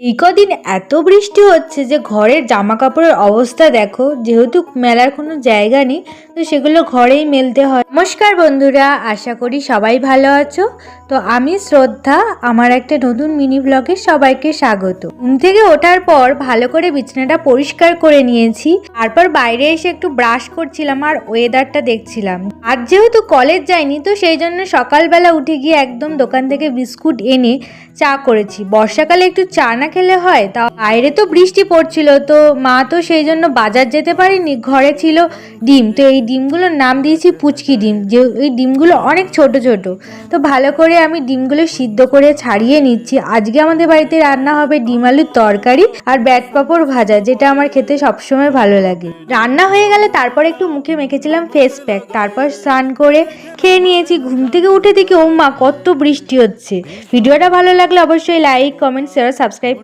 এই কদিন এত বৃষ্টি হচ্ছে যে ঘরের জামা কাপড়ের অবস্থা দেখো, যেহেতু মেলার কোনো জায়গা নেই, তো সেগুলো ঘরেই মেলতে হয়। নমস্কার বন্ধুরা, আশা করি সবাই ভালো আছো। তো আমি শ্রদ্ধা, আমার একটা নতুন মিনি ব্লগে সবাইকে স্বাগত। ঘুম থেকে ওঠার পর ভালো করে বিছানাটা পরিষ্কার করে নিয়েছি, তারপর বাইরে এসে একটু ব্রাশ করছিলাম আর ওয়েদারটা দেখছিলাম। আজ যেহেতু কলেজ যাইনি, তো সেই জন্য সকালবেলা উঠে গিয়ে একদম দোকান থেকে বিস্কুট এনে চা করেছি। বর্ষাকালে একটু চা না খেলে হয় তা বাইরে তো বৃষ্টি পড়ছিল, তো মা তো সেই জন্য বাজার যেতে পারেনি, ঘরে ছিল ডিম। তো এই ডিমগুলোর নাম দিয়েছি পুচকি ডিম, যে ওই ডিমগুলো অনেক ছোট ছোট। তো ভালো করে আমি ডিমগুলো সিদ্ধ করে ছাড়িয়ে নিচ্ছি। আজকে আমাদের বাড়িতে রান্না হবে ডিম আলুর তরকারি আর ব্যাট পাঁপড় ভাজা, যেটা আমার খেতে সবসময় ভালো লাগে। রান্না হয়ে গেলে তারপর একটু মুখে মেখেছিলাম ফেস প্যাক তারপর স্নান করে খেয়ে নিয়েছি। ঘুম থেকে উঠে দেখি ও মা কত বৃষ্টি হচ্ছে। ভিডিওটা ভালো লাগলে অবশ্যই লাইক কমেন্ট শেয়ার সাবস্ক্রাইব